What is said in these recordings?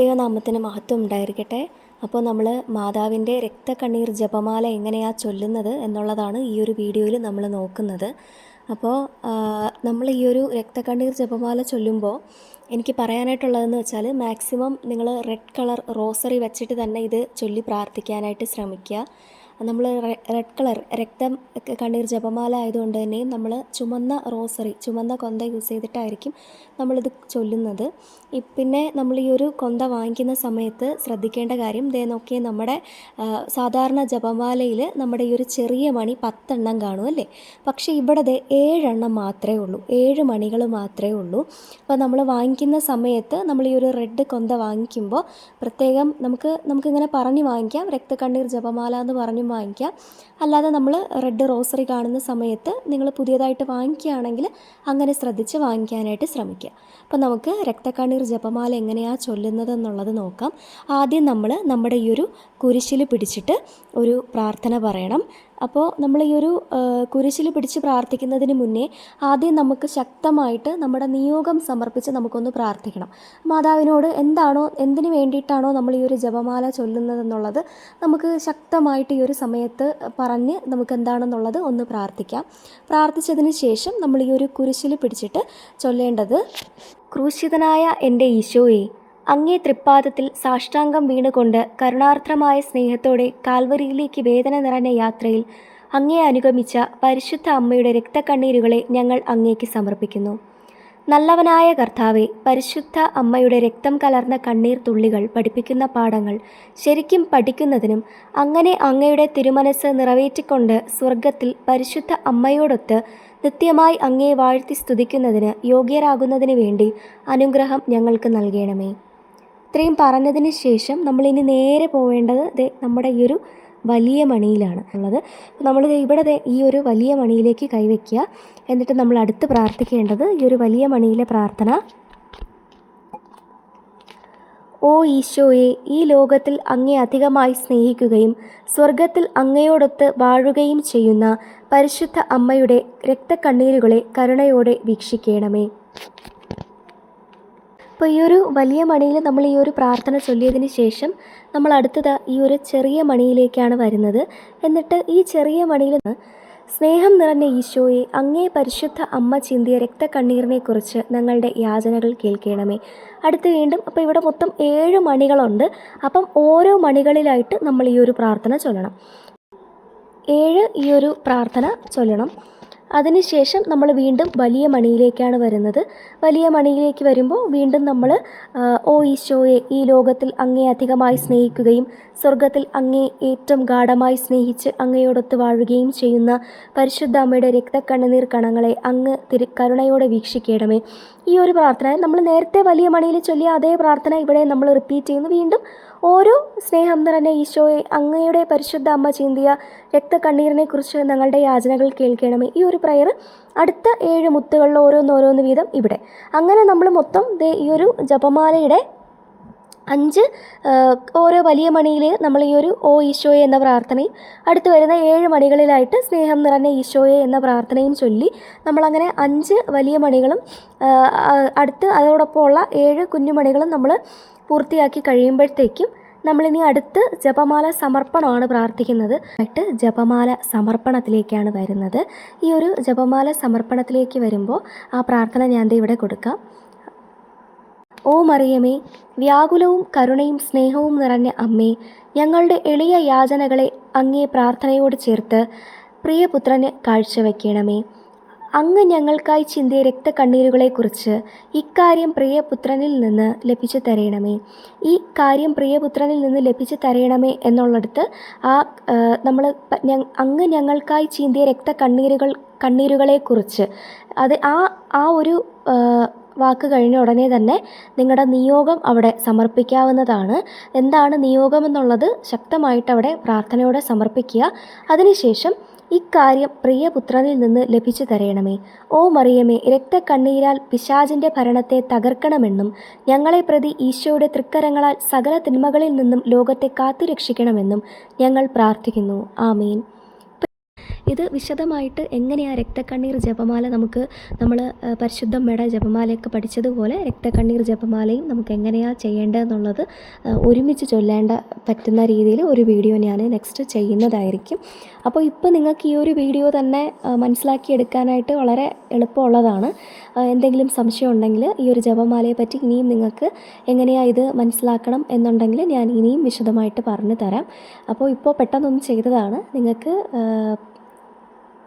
ദൈവനാമത്തിന് മഹത്വം ഉണ്ടായിരിക്കട്ടെ. അപ്പോൾ നമ്മൾ മാതാവിന്റെ രക്തക്കണ്ണീർ ജപമാല എങ്ങനെയാണ് ചൊല്ലുന്നത് എന്നുള്ളതാണ് ഈ ഒരു വീഡിയോയിൽ നമ്മൾ നോക്കുന്നത്. അപ്പോൾ നമ്മൾ ഈ ഒരു രക്തക്കണ്ണീർ ജപമാല ചൊല്ലുമ്പോൾ എനിക്ക് പറയാനായിട്ടുള്ളതെന്ന് വെച്ചാൽ മാക്സിമം നിങ്ങൾ റെഡ് കളർ റോസറി വെച്ചിട്ട് തന്നെ ഇത് ചൊല്ലി പ്രാർത്ഥിക്കാനായിട്ട് ശ്രമിക്കുക. നമ്മൾ റെഡ് കളർ രക്തം കണ്ണീർ ജപമാല ആയതുകൊണ്ട് തന്നെ നമ്മൾ ചുമന്ന റോസറി ചുമന്ന കൊന്ത യൂസ് ചെയ്തിട്ടായിരിക്കും നമ്മളിത് ചൊല്ലുന്നത്. പിന്നെ നമ്മൾ ഈ ഒരു കൊന്ത വാങ്ങിക്കുന്ന സമയത്ത് ശ്രദ്ധിക്കേണ്ട കാര്യം ദേ നോക്കിയ നമ്മുടെ സാധാരണ ജപമാലയിൽ നമ്മുടെ ഈ ഒരു ചെറിയ മണി പത്തെണ്ണം കാണും അല്ലേ? പക്ഷേ ഇവിടെ ദേ ഏഴെണ്ണം മാത്രമേ ഉള്ളൂ ഏഴ് മണികൾ മാത്രമേ ഉള്ളൂ. അപ്പോൾ നമ്മൾ വാങ്ങിക്കുന്ന സമയത്ത് നമ്മൾ ഈ ഒരു റെഡ് കൊന്ത വാങ്ങിക്കുമ്പോൾ പ്രത്യേകം നമുക്ക് നമുക്കിങ്ങനെ പറഞ്ഞ് വാങ്ങിക്കാം. രക്തക്കണ്ണീർ ജപമാല എന്ന് പറഞ്ഞും വാങ്ങിക്കാം. അല്ലാതെ നമ്മൾ റെഡ് റോസറി കാണുന്ന സമയത്ത് നിങ്ങൾ പുതിയതായിട്ട് വാങ്ങിക്കുകയാണെങ്കിൽ അങ്ങനെ ശ്രദ്ധിച്ച് വാങ്ങിക്കാനായിട്ട് ശ്രമിക്കുക. അപ്പോൾ നമുക്ക് രക്തക്കണ്ണീർ ജപമാല എങ്ങനെയാണ് ചൊല്ലുന്നത് എന്നുള്ളത് നോക്കാം. ആദ്യം നമ്മൾ നമ്മുടെ ഈ ഒരു കുരിശിൽ പിടിച്ചിട്ട് ഒരു പ്രാർത്ഥന പറയണം. അപ്പോൾ നമ്മൾ ഈ ഒരു കുരിശിൽ പിടിച്ച് പ്രാർത്ഥിക്കുന്നതിന് മുന്നേ ആദ്യം നമുക്ക് ശക്തമായിട്ട് നമ്മുടെ നിയോഗം സമർപ്പിച്ച് നമുക്കൊന്ന് പ്രാർത്ഥിക്കണം. മാതാവിനോട് എന്താണോ എന്തിനു വേണ്ടിയിട്ടാണോ നമ്മൾ ഈ ഒരു ജപമാല ചൊല്ലുന്നതെന്നുള്ളത് നമുക്ക് ശക്തമായിട്ട് ഈ ഒരു സമയത്ത് പറഞ്ഞ് നമുക്ക് എന്താണെന്നുള്ളത് ഒന്ന് പ്രാർത്ഥിക്കാം. പ്രാർത്ഥിച്ചതിന് ശേഷം നമ്മൾ ഈ ഒരു കുരിശിൽ പിടിച്ചിട്ട് ചൊല്ലേണ്ടത് ക്രൂശിതനായ എന്റെ ഈശോയെ അങ്ങേ തൃപ്പാദത്തിൽ സാഷ്ടാംഗം വീണുകൊണ്ട് കരുണാർദ്രമായ സ്നേഹത്തോടെ കാൽവരിയിലേക്ക് വേദന നിറഞ്ഞ യാത്രയിൽ അങ്ങേ അനുഗമിച്ച പരിശുദ്ധ അമ്മയുടെ രക്തക്കണ്ണീരുകളെ ഞങ്ങൾ അങ്ങേക്ക് സമർപ്പിക്കുന്നു. നല്ലവനായ കർത്താവെ പരിശുദ്ധ അമ്മയുടെ രക്തം കലർന്ന കണ്ണീർ തുള്ളികൾ പഠിപ്പിക്കുന്ന പാഠങ്ങൾ ശരിക്കും പഠിക്കുന്നതിനും അങ്ങനെ അങ്ങയുടെ തിരുമനസ് നിറവേറ്റിക്കൊണ്ട് സ്വർഗത്തിൽ പരിശുദ്ധ അമ്മയോടൊത്ത് നിത്യമായി അങ്ങയെ വാഴ്ത്തി സ്തുതിക്കുന്നതിന് യോഗ്യരാകുന്നതിന് വേണ്ടി അനുഗ്രഹം ഞങ്ങൾക്ക് നൽകണമേ. ഇത്രയും പറഞ്ഞതിന് ശേഷം ഇനി നേരെ പോവേണ്ടത് നമ്മുടെ ഈ ഒരു വലിയ മണിയിലാണ് ഉള്ളത്. നമ്മൾ ഇവിടെ ഈ ഒരു വലിയ മണിയിലേക്ക് കൈവയ്ക്കുക. എന്നിട്ട് നമ്മൾ അടുത്ത് പ്രാർത്ഥിക്കേണ്ടത് ഈ ഒരു വലിയ മണിയിലെ പ്രാർത്ഥന. ഓ ഈശോയെ ഈ ലോകത്തിൽ അങ്ങേ അധികമായി സ്നേഹിക്കുകയും സ്വർഗത്തിൽ അങ്ങയോടൊത്ത് വാഴുകയും ചെയ്യുന്ന പരിശുദ്ധ അമ്മയുടെ രക്തക്കണ്ണീരുകളെ കരുണയോടെ വീക്ഷിക്കണമേ. അപ്പോൾ ഈ ഒരു വലിയ മണിയിൽ നമ്മൾ ഈ ഒരു പ്രാർത്ഥന ചൊല്ലിയതിന് ശേഷം നമ്മൾ അടുത്തത് ഈ ഒരു ചെറിയ മണിയിലേക്കാണ് വരുന്നത്. എന്നിട്ട് ഈ ചെറിയ മണിയിൽ സ്നേഹം നിറഞ്ഞ ഈശോയെ അങ്ങേ പരിശുദ്ധ അമ്മ ചിന്തിയ രക്തക്കണ്ണീറിനെക്കുറിച്ച് ഞങ്ങളുടെ യാചനകൾ കേൾക്കണമേ. അടുത്ത് വീണ്ടും അപ്പോൾ ഇവിടെ മൊത്തം ഏഴ് മണികളുണ്ട്. അപ്പം ഓരോ മണികളിലായിട്ട് നമ്മൾ ഈ ഒരു പ്രാർത്ഥന ചൊല്ലണം. ഏഴ് ഈ ഒരു പ്രാർത്ഥന ചൊല്ലണം. അതിനുശേഷം നമ്മൾ വീണ്ടും വലിയ മണിയിലേക്കാണ് വരുന്നത്. വലിയ മണിയിലേക്ക് വരുമ്പോൾ വീണ്ടും നമ്മൾ ഓ ഈശോയെ ഈ ലോകത്തിൽ അങ്ങേ അധികമായി സ്നേഹിക്കുകയും സ്വർഗത്തിൽ അങ്ങേ ഏറ്റവും ഗാഠമായി സ്നേഹിച്ച് അങ്ങയോടൊത്ത് വാഴുകയും ചെയ്യുന്ന പരിശുദ്ധ അമ്മയുടെ രക്തക്കണ്ണുനീർ കണങ്ങളെ അങ്ങ് തിരു കരുണയോടെ വീക്ഷിക്കണമേ. ഈ ഒരു പ്രാർത്ഥന നമ്മൾ നേരത്തെ വലിയ മണിയിൽ ചൊല്ലിയ അതേ പ്രാർത്ഥന ഇവിടെ നമ്മൾ റിപ്പീറ്റ് ചെയ്യുന്നു. വീണ്ടും ഓരോ സ്നേഹം നിറഞ്ഞ ഈശോയെ അങ്ങയുടെ പരിശുദ്ധ അമ്മ ചിന്തിയ രക്തക്കണ്ണീരിനെക്കുറിച്ച് ഞങ്ങളുടെ യാചനകൾ കേൾക്കണമേ. ഈ ഒരു പ്രയർ അടുത്ത ഏഴ് മുത്തുകളിൽ ഓരോന്നോരോന്ന് വീതം ഇവിടെ. അങ്ങനെ നമ്മൾ മൊത്തം ഈ ഒരു ജപമാലയുടെ അഞ്ച് ഓരോ വലിയ മണിയിൽ നമ്മൾ ഈ ഒരു ഓ ഈശോയെ എന്ന പ്രാർത്ഥനയും അടുത്ത് വരുന്ന ഏഴ് മണികളിലായിട്ട് സ്നേഹം നിറഞ്ഞ ഈശോയെ എന്ന പ്രാർത്ഥനയും ചൊല്ലി നമ്മളങ്ങനെ അഞ്ച് വലിയ മണികളും അടുത്ത് അതോടൊപ്പമുള്ള ഏഴ് കുഞ്ഞുമണികളും നമ്മൾ പൂർത്തിയാക്കി കഴിയുമ്പോഴത്തേക്കും നമ്മളിനി അടുത്ത് ജപമാല സമർപ്പണമാണ് പ്രാർത്ഥിക്കുന്നത്. ആയിട്ട് ജപമാല സമർപ്പണത്തിലേക്കാണ് വരുന്നത്. ഈ ഒരു ജപമാല സമർപ്പണത്തിലേക്ക് വരുമ്പോൾ ആ പ്രാർത്ഥന ഞാൻ ഇവിടെ കൊടുക്കാം. ഓ മറിയമേ വ്യാകുലവും കരുണയും സ്നേഹവും നിറഞ്ഞ അമ്മേ ഞങ്ങളുടെ എളിയ യാചനകളെ അങ്ങേ പ്രാർത്ഥനയോട് ചേർത്ത് പ്രിയപുത്രന് കാഴ്ചവെക്കണമേ. അങ്ങ് ഞങ്ങൾക്കായി ചിന്തിയ രക്തക്കണ്ണീരുകളെക്കുറിച്ച് ഇക്കാര്യം പ്രിയപുത്രനിൽ നിന്ന് ലഭിച്ചു തരയണമേ. ഈ കാര്യം പ്രിയപുത്രനിൽ നിന്ന് ലഭിച്ചു തരയണമേ എന്നുള്ളിടത്ത് ആ നമ്മൾ അങ്ങ് ഞങ്ങൾക്കായി ചിന്തിയ രക്തക്കണ്ണീരുകൾ കണ്ണീരുകളെക്കുറിച്ച് അത് ആ ആ ഒരു വാക്ക് കഴിഞ്ഞ ഉടനെ തന്നെ നിങ്ങളുടെ നിയോഗം അവിടെ സമർപ്പിക്കാവുന്നതാണ്. എന്താണ് നിയോഗം എന്നുള്ളത് ശക്തമായിട്ട് അവിടെ പ്രാർത്ഥനയോടെ സമർപ്പിക്കുക. അതിനുശേഷം ഇക്കാര്യം പ്രിയപുത്രനിൽ നിന്ന് ലഭിച്ചു തരയണമേ ഓ മറിയമേ രക്തക്കണ്ണീരാൽ പിശാചിന്റെ ഭരണത്തെ തകർക്കണമെന്നും ഞങ്ങളെ പ്രതി ഈശോയുടെ തൃക്കരങ്ങളാൽ സകല തിന്മകളിൽ നിന്നും ലോകത്തെ കാത്തുരക്ഷിക്കണമെന്നും ഞങ്ങൾ പ്രാർത്ഥിക്കുന്നു. ആമീൻ. ഇത് വിശദമായിട്ട് എങ്ങനെയാണ് രക്തക്കണ്ണീർ ജപമാല നമുക്ക് നമ്മൾ പരിശുദ്ധമ്മയുടെ ജപമാലയൊക്കെ പഠിച്ചതുപോലെ രക്തക്കണ്ണീർ ജപമാലയും നമുക്ക് എങ്ങനെയാണ് ചെയ്യേണ്ടതെന്നുള്ളത് ഒരുമിച്ച് ചൊല്ലേണ്ട പറ്റുന്ന രീതിയിൽ ഒരു വീഡിയോ ഞാൻ നെക്സ്റ്റ് ചെയ്യുന്നതായിരിക്കും. അപ്പോൾ ഇപ്പോൾ നിങ്ങൾക്ക് ഈ ഒരു വീഡിയോ തന്നെ മനസ്സിലാക്കിയെടുക്കാനായിട്ട് വളരെ എളുപ്പമുള്ളതാണ്. എന്തെങ്കിലും സംശയം ഉണ്ടെങ്കിൽ ഈ ഒരു ജപമാലയെ പറ്റി ഇനിയും നിങ്ങൾക്ക് എങ്ങനെയാണ് ഇത് മനസ്സിലാക്കണം എന്നുണ്ടെങ്കിൽ ഞാൻ ഇനിയും വിശദമായിട്ട് പറഞ്ഞു തരാം. അപ്പോൾ ഇപ്പോൾ പെട്ടെന്നൊന്ന് ചെയ്തതാണ്. നിങ്ങൾക്ക്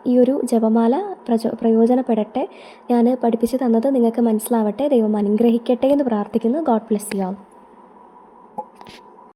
ഈ ഒരു ജപമാല പ്രചോ പ്രയോജനപ്പെടട്ടെ. ഞാൻ പഠിപ്പിച്ചു തന്നത് നിങ്ങൾക്ക് മനസ്സിലാവട്ടെ. ദൈവം അനുഗ്രഹിക്കട്ടെ എന്ന് പ്രാർത്ഥിക്കുന്നു. God bless you all.